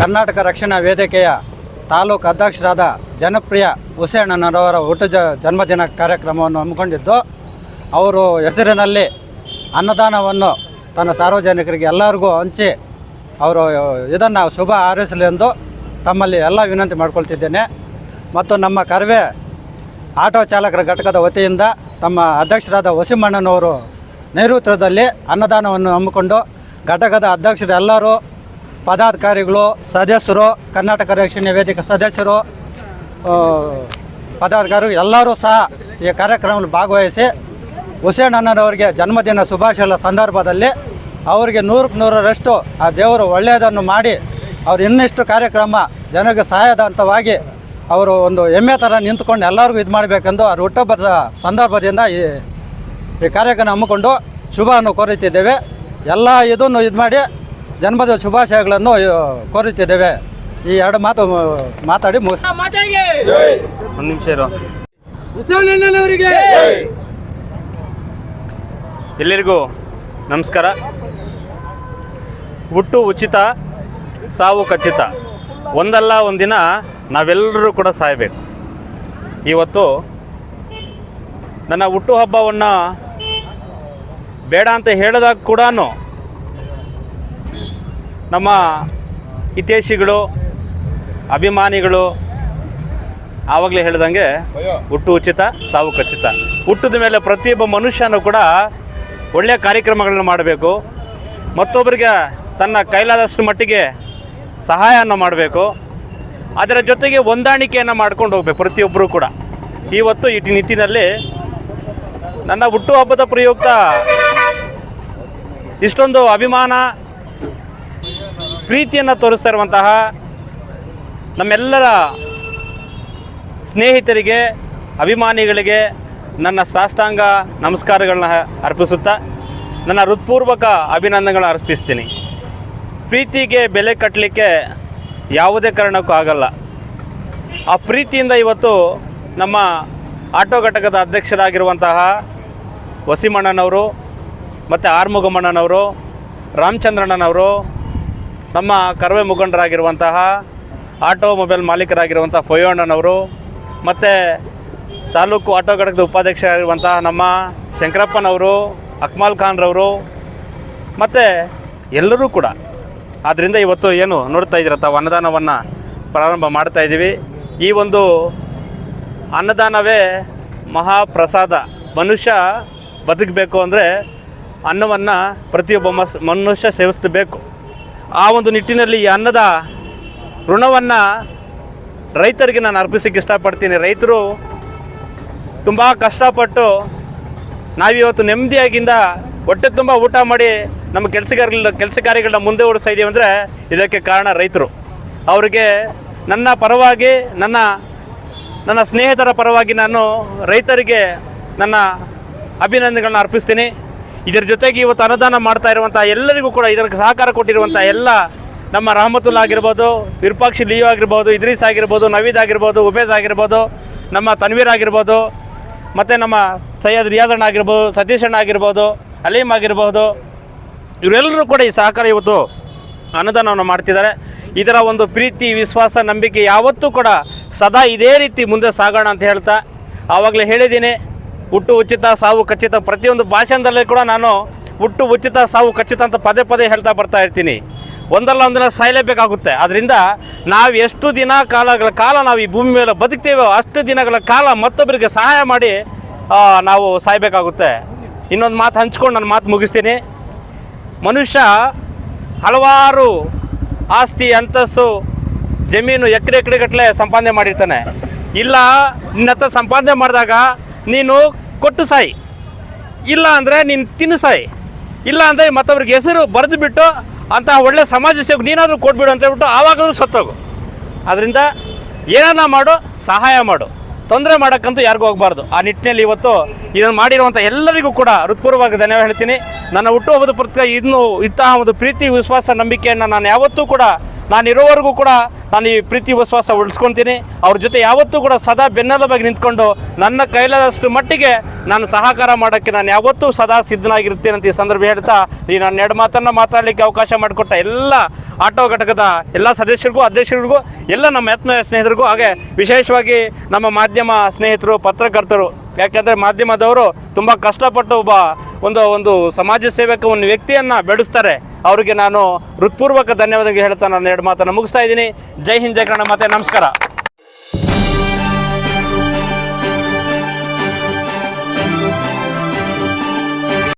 ಕರ್ನಾಟಕ ರಕ್ಷಣಾ ವೇದಿಕೆಯ ತಾಲೂಕು ಅಧ್ಯಕ್ಷರಾದ ಜನಪ್ರಿಯ ಹುಸೇಣ್ಣನವರ ಹುಟ್ಟು ಜ ಜನ್ಮದಿನ ಕಾರ್ಯಕ್ರಮವನ್ನು ಹಮ್ಮಿಕೊಂಡಿದ್ದು, ಅವರು ಹೆಸರಿನಲ್ಲಿ ಅನ್ನದಾನವನ್ನು ತನ್ನ ಸಾರ್ವಜನಿಕರಿಗೆ ಎಲ್ಲರಿಗೂ ಹಂಚಿ ಅವರು ಇದನ್ನು ಶುಭ ಹಾರೈಸಲಿ ಎಂದು ತಮ್ಮಲ್ಲಿ ಎಲ್ಲ ವಿನಂತಿ ಮಾಡಿಕೊಳ್ತಿದ್ದೇನೆ. ಮತ್ತು ನಮ್ಮ ಕರ್ವೆ ಆಟೋ ಚಾಲಕರ ಘಟಕದ ವತಿಯಿಂದ ತಮ್ಮ ಅಧ್ಯಕ್ಷರಾದ ವಸಿಮಣ್ಣನವರು ನೇತೃತ್ವದಲ್ಲಿ ಅನ್ನದಾನವನ್ನು ಹಮ್ಮಿಕೊಂಡು ಘಟಕದ ಅಧ್ಯಕ್ಷರು ಎಲ್ಲರೂ ಪದಾಧಿಕಾರಿಗಳು, ಸದಸ್ಯರು, ಕರ್ನಾಟಕ ರಕ್ಷಣೆ ವೇದಿಕೆ ಸದಸ್ಯರು ಪದಾಧಿಕಾರಿ ಎಲ್ಲರೂ ಸಹ ಈ ಕಾರ್ಯಕ್ರಮದಲ್ಲಿ ಭಾಗವಹಿಸಿ ಹುಸೇನ್ ಅಣ್ಣನವರಿಗೆ ಜನ್ಮದಿನ ಶುಭಾಶಯ ಸಂದರ್ಭದಲ್ಲಿ ಅವರಿಗೆ ನೂರಕ್ಕೆ ನೂರರಷ್ಟು ಆ ದೇವರು ಒಳ್ಳೆಯದನ್ನು ಮಾಡಿ ಅವ್ರು ಇನ್ನಿಷ್ಟು ಕಾರ್ಯಕ್ರಮ ಜನರಿಗೆ ಸಹಾಯದಂತವಾಗಿ ಅವರು ಒಂದು ಹೆಮ್ಮೆ ಥರ ನಿಂತ್ಕೊಂಡು ಎಲ್ಲರಿಗೂ ಇದು ಮಾಡಬೇಕೆಂದು ಅವ್ರ ಹುಟ್ಟುಹಬ್ಬದ ಸಂದರ್ಭದಿಂದ ಈ ಈ ಕಾರ್ಯಕ್ರಮ ಹಮ್ಮಿಕೊಂಡು ಶುಭವನ್ನು ಕೋರುತ್ತಿದ್ದೇವೆ. ಎಲ್ಲ ಇದನ್ನು ಇದು ಮಾಡಿ ಜನ್ಮದ ಶುಭಾಶಯಗಳನ್ನು ಕೋರುತ್ತಿದ್ದೇವೆ. ಈ ಎರಡು ಮಾತು ಮಾತಾಡಿ ಮುಗಿಸ್ ಒಂದು ನಿಮಿಷ ಇರು. ಎಲ್ಲರಿಗೂ ನಮಸ್ಕಾರ. ಹುಟ್ಟು ಉಚಿತ ಸಾವು ಖಚಿತ. ಒಂದಲ್ಲ ಒಂದಿನ ನಾವೆಲ್ಲರೂ ಕೂಡ ಸಾಯಬೇಕು. ಇವತ್ತು ನನ್ನ ಹುಟ್ಟುಹಬ್ಬವನ್ನು ಬೇಡ ಅಂತ ಹೇಳಿದಾಗ ಕೂಡ ನಮ್ಮ ಹಿತೇಶಿಗಳು ಅಭಿಮಾನಿಗಳು ಆವಾಗಲೇ ಹೇಳ್ದಂಗೆ ಹುಟ್ಟು ಉಚಿತ ಸಾವು ಖಚಿತ. ಹುಟ್ಟಿದ ಮೇಲೆ ಪ್ರತಿಯೊಬ್ಬ ಮನುಷ್ಯನೂ ಕೂಡ ಒಳ್ಳೆಯ ಕಾರ್ಯಕ್ರಮಗಳನ್ನು ಮಾಡಬೇಕು. ಮತ್ತೊಬ್ಬರಿಗೆ ತನ್ನ ಕೈಲಾದಷ್ಟು ಮಟ್ಟಿಗೆ ಸಹಾಯವನ್ನು ಮಾಡಬೇಕು. ಅದರ ಜೊತೆಗೆ ಹೊಂದಾಣಿಕೆಯನ್ನು ಮಾಡ್ಕೊಂಡು ಹೋಗ್ಬೇಕು ಪ್ರತಿಯೊಬ್ಬರು ಕೂಡ. ಇವತ್ತು ಈ ನಿಟ್ಟಿನಲ್ಲಿ ನನ್ನ ಹುಟ್ಟುಹಬ್ಬದ ಪ್ರಯುಕ್ತ ಇಷ್ಟೊಂದು ಅಭಿಮಾನ ಪ್ರೀತಿಯನ್ನು ತೋರಿಸ್ತಾ ಇರುವಂತಹ ನಮ್ಮೆಲ್ಲರ ಸ್ನೇಹಿತರಿಗೆ, ಅಭಿಮಾನಿಗಳಿಗೆ ನನ್ನ ಸಾಷ್ಟಾಂಗ ನಮಸ್ಕಾರಗಳನ್ನ ಅರ್ಪಿಸುತ್ತಾ ನನ್ನ ಹೃತ್ಪೂರ್ವಕ ಅಭಿನಂದನೆಗಳನ್ನು ಅರ್ಪಿಸ್ತೀನಿ. ಪ್ರೀತಿಗೆ ಬೆಲೆ ಕಟ್ಟಲಿಕ್ಕೆ ಯಾವುದೇ ಕಾರಣಕ್ಕೂ ಆಗಲ್ಲ. ಆ ಪ್ರೀತಿಯಿಂದ ಇವತ್ತು ನಮ್ಮ ಆಟೋ ಘಟಕದ ಅಧ್ಯಕ್ಷರಾಗಿರುವಂತಹ ವಸಿಮಣ್ಣನವರು ಮತ್ತು ಆರ್ಮುಗಮ್ಮಣ್ಣನವರು ರಾಮಚಂದ್ರಣ್ಣನವರು ನಮ್ಮ ಕರವೇ ಮುಖಂಡರಾಗಿರುವಂತಹ ಆಟೋಮೊಬೈಲ್ ಮಾಲೀಕರಾಗಿರುವಂಥ ಫೊಯ್ಯಣ್ಣನವರು ಮತ್ತು ತಾಲೂಕು ಆಟೋ ಘಟಕದ ಉಪಾಧ್ಯಕ್ಷರಾಗಿರುವಂತಹ ನಮ್ಮ ಶಂಕರಪ್ಪನವರು, ಅಕ್ಮಾಲ್ ಖಾನ್ರವರು ಮತ್ತು ಎಲ್ಲರೂ ಕೂಡ. ಆದ್ದರಿಂದ ಇವತ್ತು ಏನು ನೋಡ್ತಾ ಇದ್ದೀರ ತಾವು ಅನ್ನದಾನವನ್ನು ಪ್ರಾರಂಭ ಮಾಡ್ತಾ ಇದ್ದೀವಿ. ಈ ಒಂದು ಅನ್ನದಾನವೇ ಮಹಾಪ್ರಸಾದ. ಮನುಷ್ಯ ಬದುಕಬೇಕು ಅಂದರೆ ಅನ್ನವನ್ನು ಪ್ರತಿಯೊಬ್ಬ ಮನುಷ್ಯ ಸೇವಿಸಬೇಕು. ಆ ಒಂದು ನಿಟ್ಟಿನಲ್ಲಿ ಈ ಅನ್ನದ ಋಣವನ್ನು ರೈತರಿಗೆ ನಾನು ಅರ್ಪಿಸಕ್ಕೆ ಇಷ್ಟಪಡ್ತೀನಿ. ರೈತರು ತುಂಬ ಕಷ್ಟಪಟ್ಟು ನಾವಿವತ್ತು ನೆಮ್ಮದಿಯಾಗಿಂದ ಹೊಟ್ಟೆ ತುಂಬ ಊಟ ಮಾಡಿ ನಮ್ಮ ಕೆಲಸಗಾರ ಕೆಲಸ ಕಾರ್ಯಗಳನ್ನ ಮುಂದೆ ಓಡಿಸ್ತಾ ಇದ್ದೀವಿ ಅಂದರೆ ಇದಕ್ಕೆ ಕಾರಣ ರೈತರು. ಅವರಿಗೆ ನನ್ನ ಪರವಾಗಿ, ನನ್ನ ನನ್ನ ಸ್ನೇಹಿತರ ಪರವಾಗಿ ನಾನು ರೈತರಿಗೆ ನನ್ನ ಅಭಿನಂದನೆಗಳನ್ನ ಅರ್ಪಿಸ್ತೀನಿ. ಇದರ ಜೊತೆಗೆ ಇವತ್ತು ಅನುದಾನ ಮಾಡ್ತಾ ಇರುವಂಥ ಎಲ್ಲರಿಗೂ ಕೂಡ ಇದಕ್ಕೆ ಸಹಕಾರ ಕೊಟ್ಟಿರುವಂಥ ಎಲ್ಲ ನಮ್ಮ ರಹಮತುಲ್ಲಾ ಆಗಿರ್ಬೋದು, ವಿರೂಪಾಕ್ಷಿ ಲಿಯೋ ಆಗಿರ್ಬೋದು, ಇದ್ರೀಸ್ ಆಗಿರ್ಬೋದು, ನವೀದ್ ಆಗಿರ್ಬೋದು, ಉಮೇಶ್ ಆಗಿರ್ಬೋದು, ನಮ್ಮ ತನ್ವೀರ್ ಆಗಿರ್ಬೋದು, ಮತ್ತು ನಮ್ಮ ಸೈಯದ್ ಅಣ್ಣ ಆಗಿರ್ಬೋದು, ಸತೀಶ್ ಅಣ್ಣ ಆಗಿರ್ಬೋದು, ಅಲೀಮ್ ಆಗಿರ್ಬೋದು, ಇವರೆಲ್ಲರೂ ಕೂಡ ಈ ಸಹಕಾರ ಇವತ್ತು ಅನುದಾನವನ್ನು ಮಾಡ್ತಿದ್ದಾರೆ. ಇದರ ಒಂದು ಪ್ರೀತಿ, ವಿಶ್ವಾಸ, ನಂಬಿಕೆ ಯಾವತ್ತೂ ಕೂಡ ಸದಾ ಇದೇ ರೀತಿ ಮುಂದೆ ಸಾಗೋಣ ಅಂತ ಹೇಳ್ತಾ ಆವಾಗಲೇ ಹೇಳಿದ್ದೀನಿ. ಹುಟ್ಟು ಉಚಿತ, ಸಾವು ಖಚಿತ ಪ್ರತಿಯೊಂದು ಭಾಷಣದಲ್ಲಿ ಕೂಡ ನಾನು ಹುಟ್ಟು ಉಚಿತ, ಸಾವು ಖಚಿತ ಅಂತ ಪದೇ ಪದೇ ಹೇಳ್ತಾ ಬರ್ತಾ ಇರ್ತೀನಿ. ಒಂದಲ್ಲ ಒಂದಿನ ಸಾಯಲೇಬೇಕಾಗುತ್ತೆ ಅದರಿಂದ ನಾವು ಎಷ್ಟು ದಿನ ಕಾಲಗಳ ಕಾಲ ನಾವು ಈ ಭೂಮಿ ಮೇಲೆ ಬದುಕ್ತೇವೋ ಅಷ್ಟು ದಿನಗಳ ಕಾಲ ಮತ್ತೊಬ್ಬರಿಗೆ ಸಹಾಯ ಮಾಡಿ ನಾವು ಸಾಯಬೇಕಾಗುತ್ತೆ. ಇನ್ನೊಂದು ಮಾತು ಹಂಚ್ಕೊಂಡು ನನ್ನ ಮಾತು ಮುಗಿಸ್ತೀನಿ. ಮನುಷ್ಯ ಹಲವಾರು ಆಸ್ತಿ, ಅಂತಸ್ತು, ಜಮೀನು ಎಕರೆ ಎಕರೆ ಗಟ್ಟಲೆ ಸಂಪಾದನೆ ಮಾಡಿರ್ತಾನೆ. ಇಲ್ಲ ನಿನ್ನ ಸಂಪಾದನೆ ಮಾಡಿದಾಗ ನೀನು ಕೊಟ್ಟು ಸಾಯಿ. ಇಲ್ಲ ಅಂದರೆ ನೀನು ತಿನ್ನು ಸಾಯಿ. ಇಲ್ಲ ಅಂದರೆ ಮತ್ತೊಬ್ರಿಗೆ ಹೆಸರು ಬರೆದು ಬಿಟ್ಟು ಅಂತಹ ಒಳ್ಳೆ ಸಮಾಜ ಸೇವಕ ನೀನಾದರೂ ಕೊಟ್ಬಿಡು ಅಂತ ಹೇಳ್ಬಿಟ್ಟು ಆವಾಗಾದರೂ ಸತ್ತೋಗು. ಅದರಿಂದ ಏನನ್ನ ಮಾಡು, ಸಹಾಯ ಮಾಡು. ತೊಂದರೆ ಮಾಡೋಕ್ಕಂತೂ ಯಾರಿಗೂ ಹೋಗಬಾರ್ದು. ಆ ನಿಟ್ಟಿನಲ್ಲಿ ಇವತ್ತು ಇದನ್ನು ಮಾಡಿರುವಂಥ ಎಲ್ಲರಿಗೂ ಕೂಡ ಹೃತ್ಪೂರ್ವವಾಗಿ ಧನ್ಯವಾದ ಹೇಳ್ತೀನಿ. ನನ್ನ ಹುಟ್ಟುಹಬ್ಬದ ಪ್ರತ್ಯೇಕ ಇನ್ನು ಇಂತಹ ಒಂದು ಪ್ರೀತಿ, ವಿಶ್ವಾಸ, ನಂಬಿಕೆಯನ್ನು ನಾನು ಯಾವತ್ತೂ ಕೂಡ ನಾನು ಇರೋವರೆಗೂ ಕೂಡ ನಾನು ಈ ಪ್ರೀತಿ ವಿಶ್ವಾಸ ಉಳಿಸ್ಕೊತೀನಿ. ಅವ್ರ ಜೊತೆ ಯಾವತ್ತೂ ಕೂಡ ಸದಾ ಬೆನ್ನೆಲುಬಾಗಿ ನಿಂತ್ಕೊಂಡು ನನ್ನ ಕೈಲಾದಷ್ಟು ಮಟ್ಟಿಗೆ ನಾನು ಸಹಕಾರ ಮಾಡೋಕ್ಕೆ ನಾನು ಯಾವತ್ತೂ ಸದಾ ಸಿದ್ಧನಾಗಿರ್ತೀನಿ ಅಂತ ಈ ಸಂದರ್ಭ ಹೇಳ್ತಾ, ಈ ನಾನು ಎರಡು ಮಾತನ್ನು ಮಾತಾಡಲಿಕ್ಕೆ ಅವಕಾಶ ಮಾಡಿಕೊಟ್ಟ ಎಲ್ಲ ಆಟೋ ಘಟಕದ ಎಲ್ಲ ಸದಸ್ಯರಿಗೂ, ಅಧ್ಯಕ್ಷರಿಗೂ, ಎಲ್ಲ ನಮ್ಮ ಆತ್ಮೀಯ ಸ್ನೇಹಿತರಿಗೂ, ಹಾಗೆ ವಿಶೇಷವಾಗಿ ನಮ್ಮ ಮಾಧ್ಯಮ ಸ್ನೇಹಿತರು, ಪತ್ರಕರ್ತರು, ಯಾಕೆಂದರೆ ಮಾಧ್ಯಮದವರು ತುಂಬ ಕಷ್ಟಪಟ್ಟು ಒಬ್ಬ ಒಂದು ಒಂದು ಸಮಾಜ ಸೇವಕ ಒಂದು ವ್ಯಕ್ತಿಯನ್ನು ಬೆಳೆಸ್ತಾರೆ. ಅವರಿಗೆ ನಾನು ಹೃತ್ಪೂರ್ವಕ ಧನ್ಯವಾದಗಳು ಹೇಳ್ತಾ ನಾನು ಎರಡು ಮಾತನ್ನು ಮುಗಿಸ್ತಾ ಇದ್ದೀನಿ. ಜೈ ಹಿಂದ್, ಜೈ ಕನ್ನಡ ಮತ್ತೆ ನಮಸ್ಕಾರ.